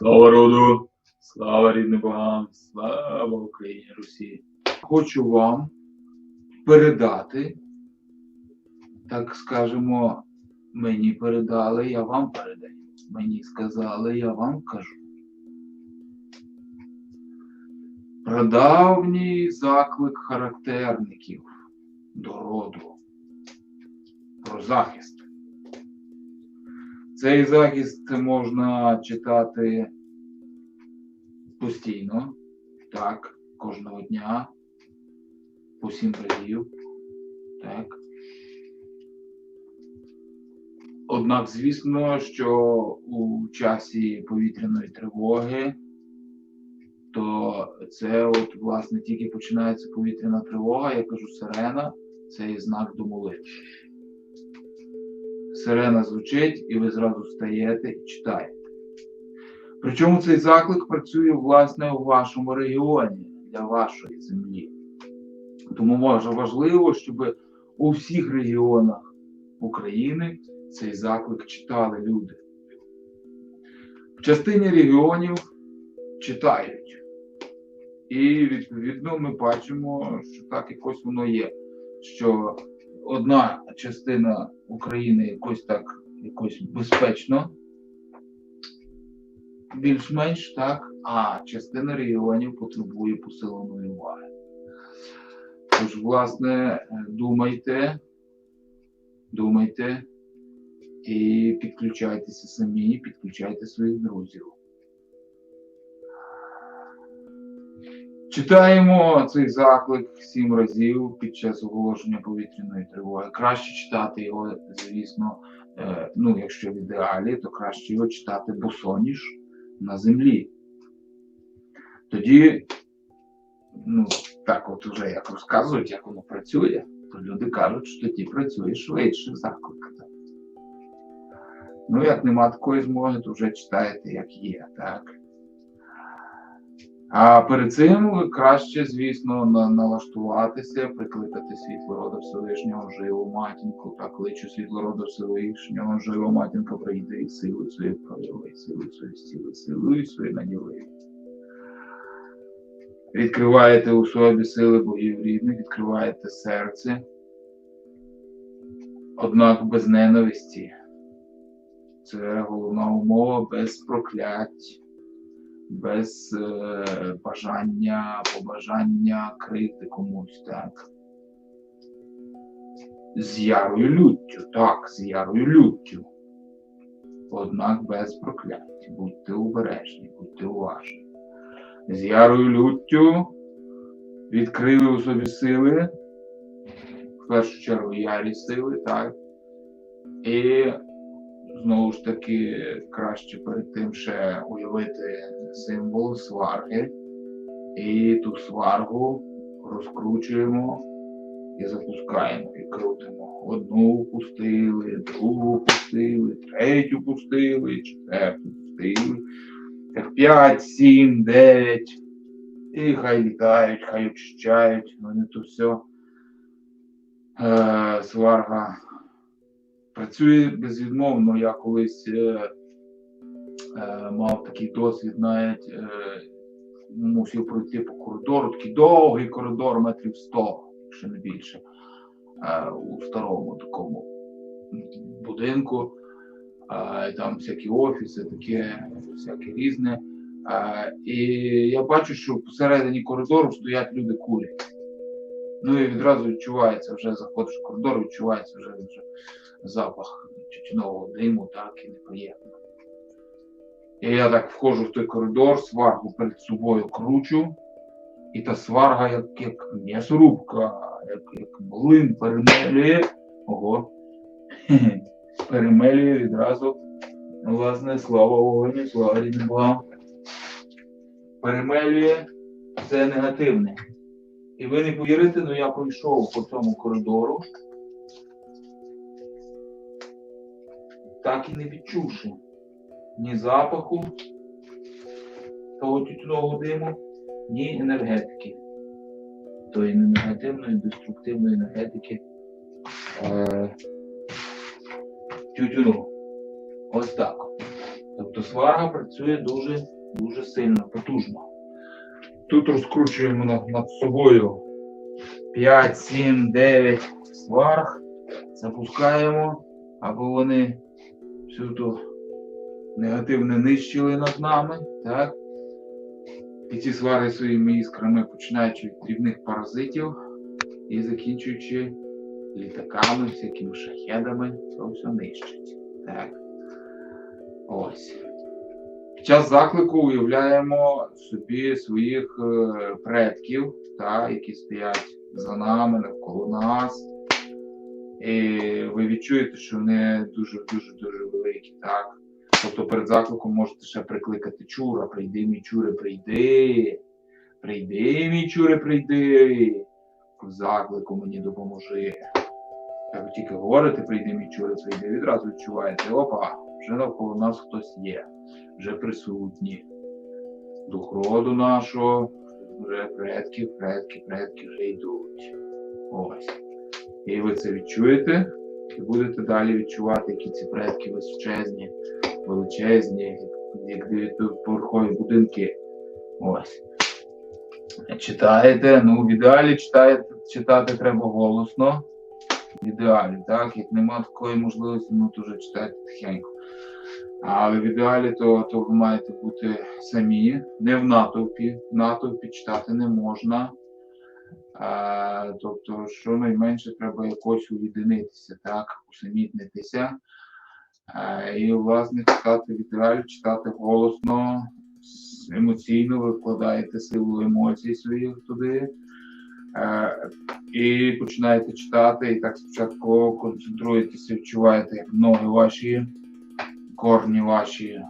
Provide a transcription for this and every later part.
Слава роду, слава рідним богам, слава Україні Русі. Хочу вам передати, так скажемо, мені передали, я вам передаю. Мені сказали, я вам кажу. Прадавній заклик характерників до роду про захист. Цей захист можна читати постійно, так, кожного дня, по сім разів. Так. Однак, звісно, що у часі повітряної тривоги, то це от, власне, тільки починається повітряна тривога, я кажу сирена, це є знак до молитви. Сирена звучить, і ви зразу встаєте і читаєте. Причому цей заклик працює, власне, у вашому регіоні для вашої землі. Тому може важливо, щоб у всіх регіонах України цей заклик читали люди. В частині регіонів читають. І відповідно ми бачимо, що так якось воно є. Що одна частина України якось так якось безпечно, більш-менш так, а частина регіонів потребує посиленої уваги. Тож, власне, думайте, думайте і підключайтеся самі, підключайте своїх друзів. Читаємо цей заклик сім разів під час оголошення повітряної тривоги. Краще читати його, звісно, е, ну, якщо в ідеалі, то краще його читати босоніж на землі. Тоді, ну, так от вже як розказують, як воно працює, то люди кажуть, що тоді працює швидше заклик. Ну, як нема такої змоги, то вже читаєте, як є, так? А перед цим краще, звісно, налаштуватися, прикликати світлорода Всевишнього живу матінку, так кличу світлорода Всевишнього живу матінка, прийди і сили свої прояви, сили свої стіли, сили свої наділи. Відкриваєте у собі сили богів рідних, відкриваєте серце, однак без ненависті. Це головна умова без проклять без е, бажання, побажання крити комусь, так. З ярою люттю, так, з ярою люттю. Однак без проклять. Будьте обережні, будьте уважні. З ярою люттю відкрили у собі сили, в першу чергу ярі сили, так. І знову ж таки краще перед тим ще уявити символ сварги, і ту сваргу розкручуємо і запускаємо, і крутимо. Одну пустили, другу пустили, третю пустили, четверту пустили. Так п'ять, сім, дев'ять. І хай літають, хай очищають, вони то все. Е, сварга працює безвідмовно. Я колись е, мав такий досвід, навіть е, мусив пройти по коридору, такий довгий коридор, метрів 100, якщо не більше, е, у старому такому будинку. Е, там всякі офіси, таке, всяке різне. Е, і я бачу, що посередині коридору стоять люди курять. Ну і відразу відчувається, вже заходиш в коридор, відчувається вже, вже запах тютюнового диму, так і неприємно. І я так входжу в той коридор, сваргу перед собою кручу, і та сварга, як як м'ясорубка, як як млин перемелює, ого, перемелює відразу, власне, слава вогоню, слава рідним Богам. Перемелює все негативне. І ви не повірите, але я пройшов по цьому коридору. так і не відчувши ні запаху того тютюнового диму, ні енергетики, тої негативної, деструктивної енергетики е, тютюну. Ось так. Тобто сварга працює дуже, дуже сильно, потужно. Тут розкручуємо над, собою 5, 7, 9 сварг, запускаємо, аби вони всю ту негативне нищили над нами. Так? І ці свари своїми іскрами починаючи від дрібних паразитів і закінчуючи літаками, всякими шахедами, то все нищить. Так. Ось. Під час заклику уявляємо собі своїх е, предків, та, які стоять за нами, навколо нас. І ви відчуєте, що вони дуже-дуже дуже великі, так? Тобто перед закликом можете ще прикликати чура, прийди, мій чуре, прийди. Прийди, мій чуре, прийди. Заклику мені допоможи. Як ви тільки говорите, прийди, мій чуре, прийди, відразу відчуваєте, опа, вже навколо нас хтось є, вже присутні. Дух роду нашого, вже предків, предки, предки вже йдуть. Ось. І ви це відчуєте, і будете далі відчувати, які ці предки височезні, величезні, як дев'ятиповерхові будинки. Ось. Читаєте, ну в ідеалі читаєте, читати треба голосно. В ідеалі, так? Як нема такої можливості, ну то вже читайте тихенько. Але в ідеалі то, то ви маєте бути самі, не в натовпі. В натовпі читати не можна. А, тобто, щонайменше треба якось уєдинитися, так, усамітнитися. І, власне, читати в читати голосно, емоційно ви вкладаєте силу емоцій своїх туди. І починаєте читати, і так спочатку концентруєтеся, відчуваєте, як ноги ваші, корні ваші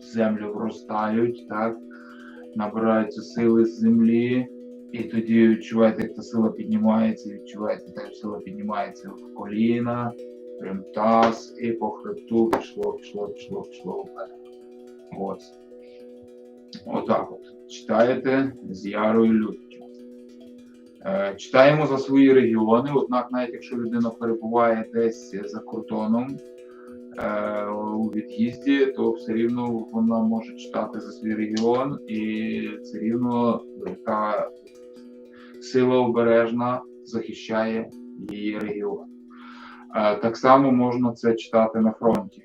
в землю вростають, так? набираються сили з землі, і тоді відчуваєте, як та сила піднімається, відчуваєте, як сила піднімається в коліна, прям таз, і по хребту пішло, пішло, пішло, пішло вперед. Ось. Отак от. Читаєте з ярою люттю. Е, Читаємо за свої регіони, однак, навіть якщо людина перебуває десь за кордоном е, у від'їзді, то все рівно вона може читати за свій регіон, і все рівно та сила обережна захищає її регіон. Е, Так само можна це читати на фронті.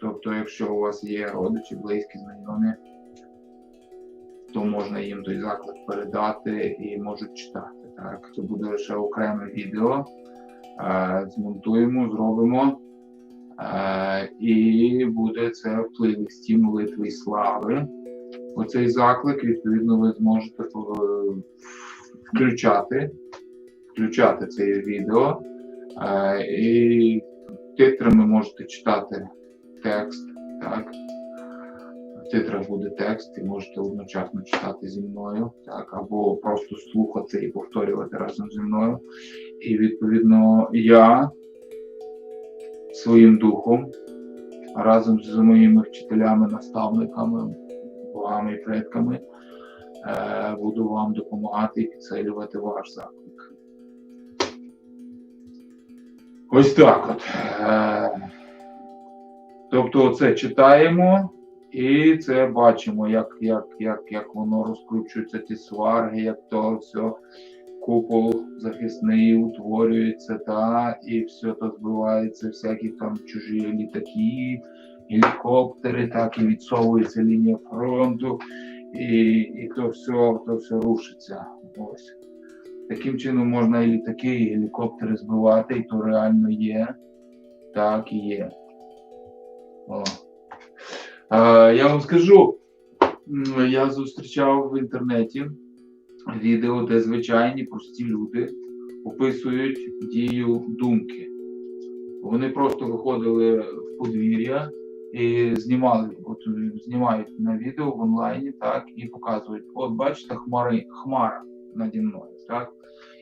Тобто, якщо у вас є родичі, близькі, знайомі, то можна їм той заклик передати і можуть читати. Так, це буде лише окреме відео. Е, змонтуємо, зробимо. Е, і буде це в плейлисті молитви слави. Оцей заклик, відповідно, ви зможете включати, включати це відео. І титрами можете читати текст. Так. В титрах буде текст, і можете одночасно читати зі мною, так, або просто слухати і повторювати разом зі мною. І відповідно я своїм духом разом з моїми вчителями, наставниками, богами і предками е, буду вам допомагати і підсилювати ваш заклик. Ось так от. Е, тобто це читаємо і це бачимо, як, як, як, як воно розкручується, ті сварги, як то все купол захисний утворюється, та, і все то збивається, всякі там чужі літаки, гелікоптери, так і відсовується лінія фронту, і, і то все, то все рушиться. Ось. Таким чином можна і літаки, і гелікоптери збивати, і то реально є. Так і є. О. Е, я вам скажу, я зустрічав в інтернеті відео, де звичайні прості люди описують дію думки. Вони просто виходили в подвір'я і знімали, от знімають на відео в онлайні, так, і показують, от бачите, хмари, хмара наді мною, так.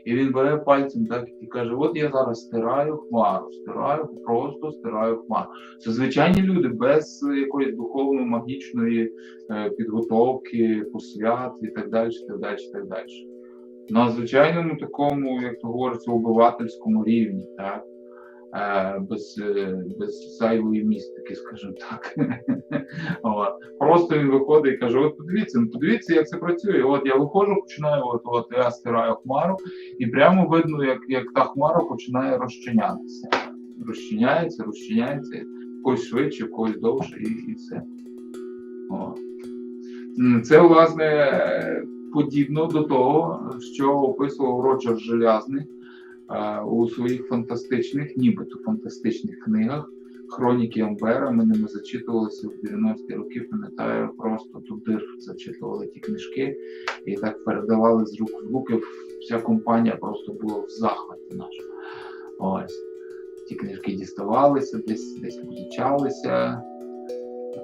І він бере пальцем так і каже: От я зараз стираю хмару, стираю, просто стираю хмару. Це звичайні люди без якоїсь духовно-магічної е, підготовки, посвят і так далі, так далі, так далі. На звичайному такому, як то говориться, убивательському рівні, так. Е, без, е, без зайвої містики, скажімо так. Просто він виходить і каже: от подивіться, ну подивіться, як це працює. От я виходжу, починаю, от, от я стираю хмару, і прямо видно, як, як та хмара починає розчинятися. Розчиняється, розчиняється, когось швидше, когось довше, і, і все. От. Це, власне, подібно до того, що описував Роджер Желязний у своїх фантастичних, нібито фантастичних книгах. Хроніки Амбера, ми ними зачитувалися в 90-ті роки, пам'ятаю, просто туди зачитували ті книжки і так передавали з рук в руки. Вся компанія просто була в захваті нашому. Ось. Ті книжки діставалися, десь десь позичалися.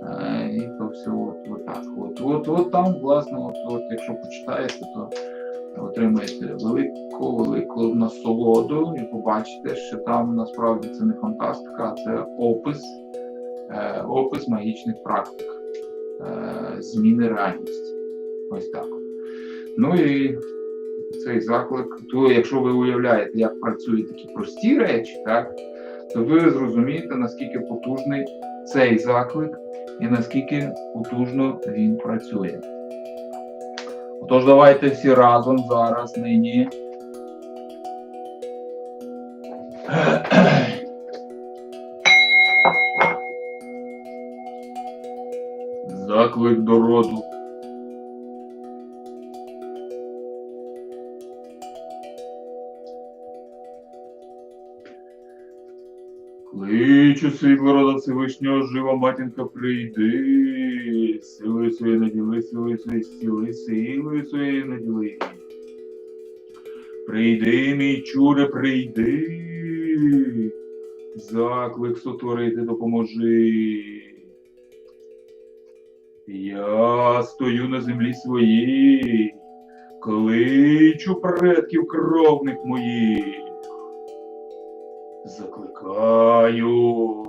Е, І то все от, от так. От, от, от там, власне, от, от, якщо почитаєте, то отримаєте велику, велику насолоду і побачите, що там насправді це не фантастика, а це опис, е, опис магічних практик, е, зміни реальності. Ось так. Ну і цей заклик, то якщо ви уявляєте, як працюють такі прості речі, так, то ви зрозумієте, наскільки потужний цей заклик і наскільки потужно він працює. Отож, давайте всі разом зараз нині. Заклик до роду. Кличу світло рода Всевишнього жива матінка, прийди, силою своєю наділи, силою своєю стіли, силою своєю наділи. Прийди, мій чуре, прийди, заклик сотворити допоможи. Я стою на землі своїй, кличу предків кровних моїх. Закликаю,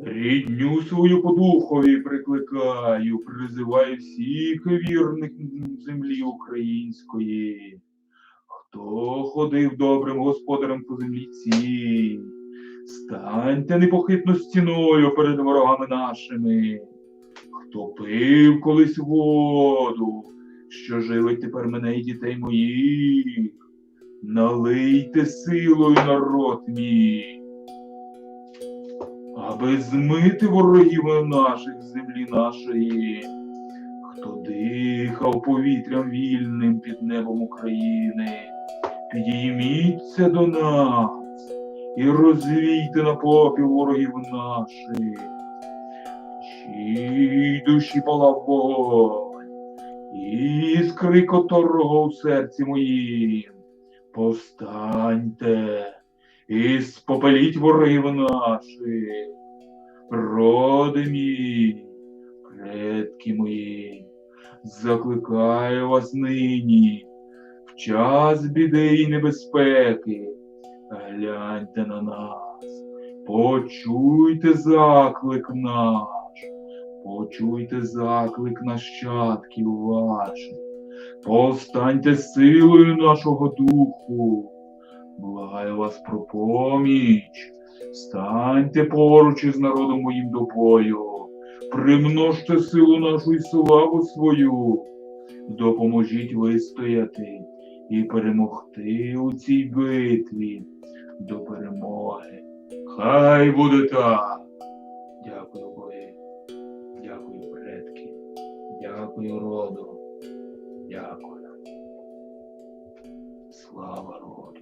рідню свою по духові прикликаю, призиваю всіх вірних землі української. Хто ходив добрим господарем по землі цій, станьте непохитно стіною перед ворогами нашими. Хто пив колись воду, що живить тепер мене і дітей моїх, налийте силою народ мій, аби змити ворогів наших землі нашої, хто дихав повітрям вільним під небом України, підійміться до нас і розвійте на попіл ворогів наших. Чий душі палав вогонь, іскри котрого в серці моїм. Повстаньте і спопеліть ворогів наших, роди мій, предки мої, закликаю вас нині, в час біди і небезпеки, гляньте на нас, почуйте заклик наш, почуйте заклик нащадків ваших. Повстаньте силою нашого духу, благаю вас про поміч, станьте поруч із народом моїм до бою, примножте силу нашу і славу свою, допоможіть вистояти і перемогти у цій битві до перемоги. Хай буде так. Дякую, Боги. Дякую, предки. Дякую, роду. Дякую. Слава роду.